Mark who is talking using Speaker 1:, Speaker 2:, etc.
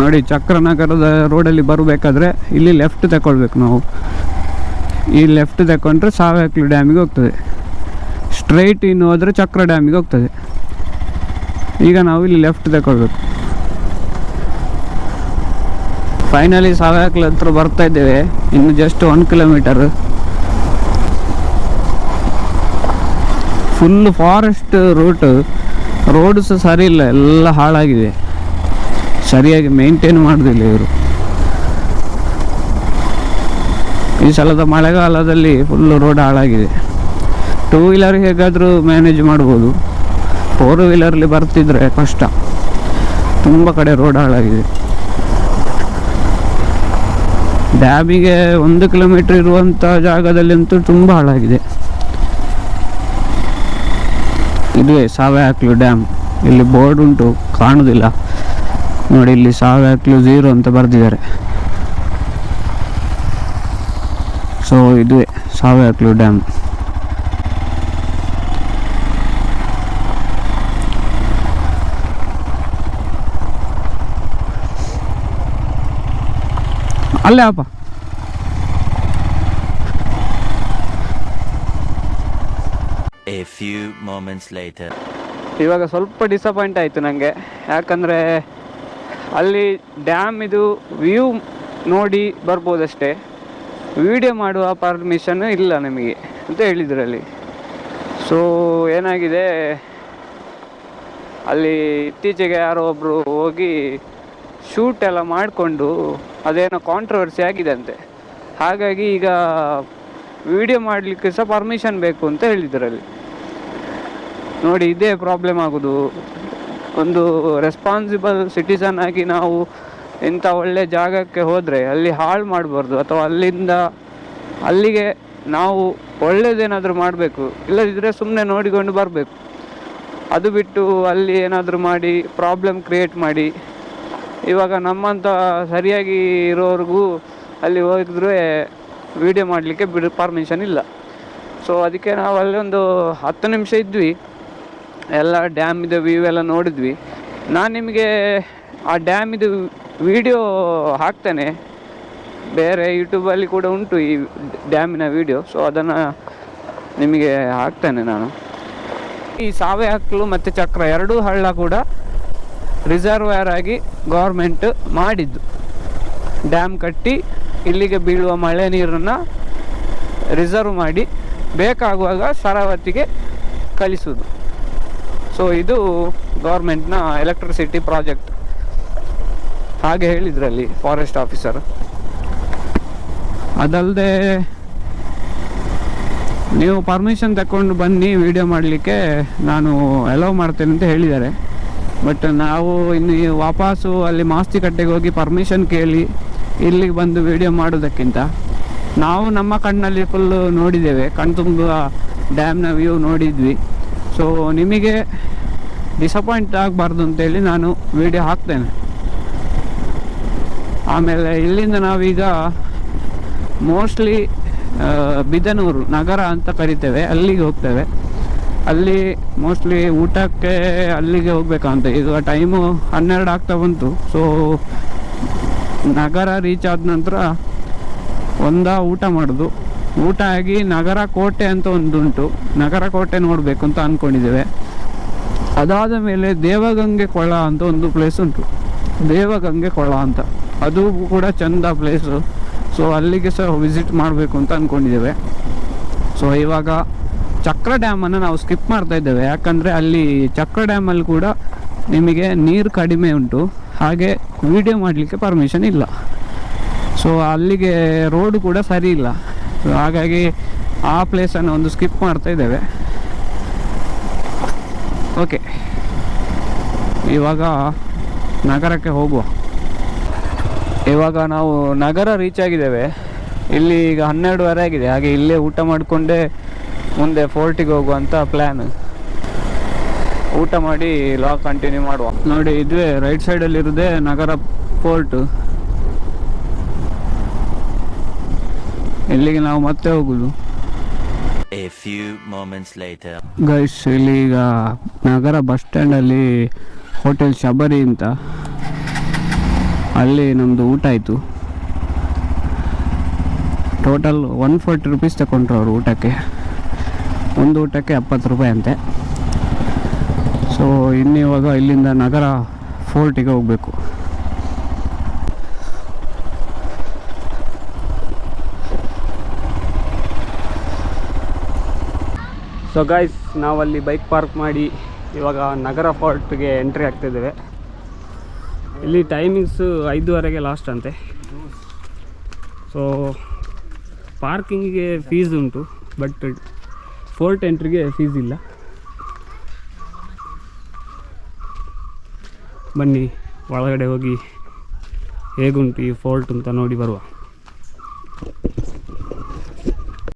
Speaker 1: ನೋಡಿ, ಚಕ್ರನಗರದ ರೋಡಲ್ಲಿ ಬರಬೇಕಾದ್ರೆ ಇಲ್ಲಿ ಲೆಫ್ಟ್ ತಗೊಳ್ಬೇಕು ನಾವು. ಈ ಲೆಫ್ಟ್ ತಗೊಂಡ್ರೆ ಸಾವಯಕ್ಲು ಡ್ಯಾಮಿಗೆ ಹೋಗ್ತದೆ. ಸ್ಟ್ರೈಟ್ ಇನ್ನು ಹೋದರೆ ಚಕ್ರ ಡ್ಯಾಮಿಗೆ ಹೋಗ್ತದೆ. ಈಗ ನಾವು ಇಲ್ಲಿ ಲೆಫ್ಟ್ ತಗೊಳ್ಬೇಕು. ಫೈನಲಿ ಸಾವಯಕ್ಲ ಹತ್ರ ಬರ್ತಾ ಇದ್ದೇವೆ. ಇನ್ನು just one kilometre full forest route roads ಸರಿ ಇಲ್ಲ, ಎಲ್ಲ ಹಾಳಾಗಿದೆ. ಸರಿಯಾಗಿ ಮೇಂಟೈನ್ ಮಾಡೋದಿಲ್ಲ ಇವರು. ಈ ಸಲದ ಮಳೆಗಾಲದಲ್ಲಿ ಫುಲ್ಲು ರೋಡ್ ಹಾಳಾಗಿದೆ. ಟೂ ವೀಲರ್ ಹೇಗಾದರೂ ಮ್ಯಾನೇಜ್ ಮಾಡ್ಬೋದು. ಫೋರ್ ವೀಲರಲ್ಲಿ ಬರ್ತಿದ್ರೆ ಕಷ್ಟ. ತುಂಬ ಕಡೆ ರೋಡ್ ಹಾಳಾಗಿದೆ. ಡ್ಯಾಮಿಗೆ ಒಂದು ಕಿಲೋಮೀಟರ್ ಇರುವಂಥ ಜಾಗದಲ್ಲಿ ಅಂತೂ ತುಂಬ ಹಾಳಾಗಿದೆ. ಇದುವೇ ಸಾವಯಕ್ಲು ಡ್ಯಾಮ್. ಇಲ್ಲಿ ಬೋರ್ಡ್ ಉಂಟು ಕಾಣುವುದಿಲ್ಲ ನೋಡಿ ಇಲ್ಲಿ ಸಾವಯಕ್ಲು ಝೀರೋ ಅಂತ ಬರೆದಿದ್ದಾರೆ. ಸೊ ಇದುವೇ ಸಾವಯಕ್ಲು ಡ್ಯಾಮ್ ಅಲ್ಲೇ ಅಪ್ಪ
Speaker 2: A few moments later.
Speaker 1: ಇವಾಗ ಸ್ವಲ್ಪ ಡಿಸಪಾಯಿಂಟ್ ಆಯಿತು ನನಗೆ ಯಾಕಂದರೆ ಅಲ್ಲಿ ಡ್ಯಾಮ್ ಇದು ವ್ಯೂ ನೋಡಿ ಬರ್ಬೋದಷ್ಟೇ. ವಿಡಿಯೋ ಮಾಡುವ ಪರ್ಮಿಷನ್ ಇಲ್ಲ ನಮಗೆ ಅಂತ ಹೇಳಿದ್ರು ಅಲ್ಲಿ ಸೊ ಏನಾಗಿದೆ? ಅಲ್ಲಿ ಇತ್ತೀಚೆಗೆ ಯಾರೋ ಒಬ್ಬರು ಹೋಗಿ ಶೂಟ್ ಎಲ್ಲ ಮಾಡಿಕೊಂಡು ಅದೇನೋ ಕಾಂಟ್ರವರ್ಸಿ ಆಗಿದೆ ಅಂತೆ. ಹಾಗಾಗಿ ಈಗ ವಿಡಿಯೋ ಮಾಡಲಿಕ್ಕೆ ಸಹ ಪರ್ಮಿಷನ್ ಬೇಕು ಅಂತ ಹೇಳಿದ್ರಲ್ಲಿ. ನೋಡಿ, ಇದೇ ಪ್ರಾಬ್ಲಮ್ ಆಗೋದು. ಒಂದು ರೆಸ್ಪಾನ್ಸಿಬಲ್ ಸಿಟಿಸನ್ ಆಗಿ ನಾವು ಇಂಥ ಒಳ್ಳೆ ಜಾಗಕ್ಕೆ ಹೋದರೆ, ಅಲ್ಲಿ ಹಾಳು ಮಾಡಬಾರ್ದು ಅಥವಾ ಅಲ್ಲಿಂದ ಅಲ್ಲಿಗೆ ನಾವು ಒಳ್ಳೇದೇನಾದರೂ ಮಾಡಬೇಕು ಇಲ್ಲದಿದ್ದರೆ ಸುಮ್ಮನೆ ನೋಡಿಕೊಂಡು ಬರಬೇಕು. ಅದು ಬಿಟ್ಟು ಅಲ್ಲಿ ಏನಾದರೂ ಮಾಡಿ ಪ್ರಾಬ್ಲಮ್ ಕ್ರಿಯೇಟ್ ಮಾಡಿ. ಇವಾಗ ನಮ್ಮಂಥ ಸರಿಯಾಗಿ ಇರೋರಿಗೂ ಅಲ್ಲಿ ಹೋಗಿದ್ರೆ ವೀಡಿಯೋ ಮಾಡಲಿಕ್ಕೆ ಬಿಡು ಪರ್ಮಿಷನ್ ಇಲ್ಲ. ಸೊ ಅದಕ್ಕೆ ನಾವು ಅಲ್ಲಿ ಒಂದು ಹತ್ತು ನಿಮಿಷ ಇದ್ವಿ. ಎಲ್ಲ ಡ್ಯಾಮಿದು ವ್ಯೂ ಎಲ್ಲ ನೋಡಿದ್ವಿ. ನಾನು ನಿಮಗೆ ಆ ಡ್ಯಾಮಿದು ವಿಡಿಯೋ ಹಾಕ್ತೇನೆ. ಬೇರೆ ಯೂಟ್ಯೂಬಲ್ಲಿ ಕೂಡ ಉಂಟು ಈ ಡ್ಯಾಮಿನ ವಿಡಿಯೋ ಸೊ ಅದನ್ನು ನಿಮಗೆ ಹಾಕ್ತೇನೆ ನಾನು. ಈ ಸಾವೆ ಹಕ್ಕಲು ಮತ್ತು ಚಕ್ರ ಎರಡೂ ಹಳ್ಳ ಕೂಡ ರಿಸರ್ವರ್ ಆಗಿ ಗೌರ್ಮೆಂಟ್ ಮಾಡಿದ್ದು. ಡ್ಯಾಮ್ ಕಟ್ಟಿ ಇಲ್ಲಿಗೆ ಬೀಳುವ ಮಳೆ ನೀರನ್ನು ರಿಸರ್ವ್ ಮಾಡಿ ಬೇಕಾಗುವಾಗ ಸರಾವತಿಗೆ ಕಳಿಸುವುದು ಸೊ ಇದು ಗೌರ್ಮೆಂಟ್ನ ಎಲೆಕ್ಟ್ರಿಸಿಟಿ ಪ್ರಾಜೆಕ್ಟ್ ಹಾಗೆ ಹೇಳಿದ್ರಲ್ಲಿ ಫಾರೆಸ್ಟ್ ಆಫೀಸರ್ ಅದಲ್ಲದೆ ನೀವು ಪರ್ಮಿಷನ್ ತಗೊಂಡು ಬನ್ನಿ ವಿಡಿಯೋ ಮಾಡಲಿಕ್ಕೆ ನಾನು ಅಲೋ ಮಾಡ್ತೇನೆ ಅಂತ ಹೇಳಿದ್ದಾರೆ. ಬಟ್ ನಾವು ಇನ್ನು ವಾಪಸ್ಸು ಅಲ್ಲಿ ಮಾಸ್ತಿ ಕಟ್ಟೆಗೆ ಹೋಗಿ ಪರ್ಮಿಷನ್ ಕೇಳಿ ಇಲ್ಲಿಗೆ ಬಂದು ವಿಡಿಯೋ ಮಾಡೋದಕ್ಕಿಂತ ನಾವು ನಮ್ಮ ಕಣ್ಣಲ್ಲಿ ಫುಲ್ಲು ನೋಡಿದ್ದೇವೆ. ಕಣ್ತುಂಬ ಡ್ಯಾಮ್ನ ವ್ಯೂ ನೋಡಿದ್ವಿ. ಸೊ ನಿಮಗೆ ಡಿಸಪಾಯಿಂಟ್ ಆಗಬಾರ್ದು ಅಂತೇಳಿ ನಾನು ವಿಡಿಯೋ ಹಾಕ್ತೇನೆ. ಆಮೇಲೆ ಇಲ್ಲಿಂದ ನಾವೀಗ ಮೋಸ್ಟ್ಲಿ ಬಿದನೂರು ನಗರ ಅಂತ ಕರಿತೇವೆ, ಅಲ್ಲಿಗೆ ಹೋಗ್ತೇವೆ. ಅಲ್ಲಿ ಮೋಸ್ಟ್ಲಿ ಊಟಕ್ಕೆ ಅಲ್ಲಿಗೆ ಹೋಗ್ಬೇಕಂತ, ಈಗ ಟೈಮು ಹನ್ನೆರಡು ಆಗ್ತಾ ಬಂತು. ಸೊ ನಗರ ರೀಚ್ ಆದ ನಂತರ ಒಂದ ಊಟ ಮಾಡೋದು. ಊಟ ಆಗಿ ನಗರ ಕೋಟೆ ಅಂತ ಒಂದುಂಟು. ನಗರ ಕೋಟೆ ನೋಡಬೇಕು ಅಂತ ಅಂದ್ಕೊಂಡಿದ್ದೇವೆ ಅದಾದ ಮೇಲೆ ದೇವಗಂಗೆ ಕೊಳ ಅಂತ ಒಂದು ಪ್ಲೇಸ್ ಉಂಟು. ದೇವಗಂಗೆ ಕೊಳ ಅಂತ. ಅದು ಕೂಡ ಚಂದ ಪ್ಲೇಸು ಸೊ ಅಲ್ಲಿಗೆ ಸಹ ವಿಸಿಟ್ ಮಾಡಬೇಕು ಅಂತ ಅಂದ್ಕೊಂಡಿದ್ದೇವೆ ಸೊ ಇವಾಗ ಚಕ್ರ ಡ್ಯಾಮನ್ನು ನಾವು ಸ್ಕಿಪ್ ಮಾಡ್ತಾ ಇದ್ದೇವೆ. ಯಾಕಂದರೆ ಅಲ್ಲಿ ಚಕ್ರ ಡ್ಯಾಮಲ್ಲಿ ಕೂಡ ನಿಮಗೆ ನೀರು ಕಡಿಮೆ ಉಂಟು. ಹಾಗೆ ವಿಡಿಯೋ ಮಾಡಲಿಕ್ಕೆ ಪರ್ಮಿಷನ್ ಇಲ್ಲ. ಸೊ ಅಲ್ಲಿಗೆ ರೋಡು ಕೂಡ ಸರಿ ಇಲ್ಲ. ಹಾಗಾಗಿ ಆ ಪ್ಲೇಸನ್ನು ಒಂದು ಸ್ಕಿಪ್ ಮಾಡ್ತಾ ಇದ್ದೇವೆ. ಓಕೆ ಇವಾಗ ನಗರಕ್ಕೆ ಹೋಗುವ. ಇವಾಗ ನಾವು ನಗರ ರೀಚ್ ಆಗಿದ್ದೇವೆ. ಇಲ್ಲಿ ಈಗ ಹನ್ನೆರಡುವರೆ ಆಗಿದೆ. ಹಾಗೆ ಇಲ್ಲೇ ಊಟ ಮಾಡಿಕೊಂಡೇ ಮುಂದೆ ಫೋರ್ಟಿಗೆ ಹೋಗುವಂಥ ಪ್ಲ್ಯಾನ್ ಊಟ ಮಾಡಿ ಲಾಗ್ ಕಂಟಿನ್ಯೂ ಮಾಡುವ. ನೋಡಿ, ಇದುವೇ ರೈಟ್ ಸೈಡಲ್ಲಿರೋದೇ ನಗರ ಫೋರ್ಟ್ ಇಲ್ಲಿಗೆ ನಾವು ಮತ್ತೆ ಹೋಗುದು. ಗೈಸ್ ಇಲ್ಲಿ ಈಗ ನಗರ ಬಸ್ ಸ್ಟ್ಯಾಂಡಲ್ಲಿ ಹೋಟೆಲ್ ಶಬರಿ ಅಂತ.
Speaker 3: ಅಲ್ಲಿ ನಮ್ಮದು ಊಟ ಆಯಿತು. ಟೋಟಲ್ ಒನ್ ಫೋರ್ಟಿ ರುಪೀಸ್ ತಗೊಂಡ್ರು ಅವರು ಊಟಕ್ಕೆ. ಒಂದು ಊಟಕ್ಕೆ ಎಪ್ಪತ್ತು ರೂಪಾಯಿ ಅಂತೆ. ಸೊ ಇನ್ನಿವಾಗ ಇಲ್ಲಿಂದ ನಗರ ಫೋರ್ಟಿಗೆ ಹೋಗಬೇಕು. ಸೊ ಗಾಯ್ಸ್ ನಾವಲ್ಲಿ ಬೈಕ್ ಪಾರ್ಕ್ ಮಾಡಿ ಇವಾಗ ನಗರ ಫೋರ್ಟ್ಗೆ ಎಂಟ್ರಿ ಆಗ್ತಿದ್ದೇವೆ. ಇಲ್ಲಿ ಟೈಮಿಂಗ್ಸು ಐದುವರೆಗೆ ಲಾಸ್ಟ್ ಅಂತೆ. ಸೊ ಪಾರ್ಕಿಂಗಿಗೆ ಫೀಸ್ ಉಂಟು ಬಟ್ ಫೋರ್ಟ್ ಎಂಟ್ರಿಗೆ ಫೀಸ್ ಇಲ್ಲ. ಬನ್ನಿ, ಒಳಗಡೆ ಹೋಗಿ ಹೇಗುಂಟು ಈ ಫೋರ್ಟ್ ಅಂತ ನೋಡಿ ಬರುವ.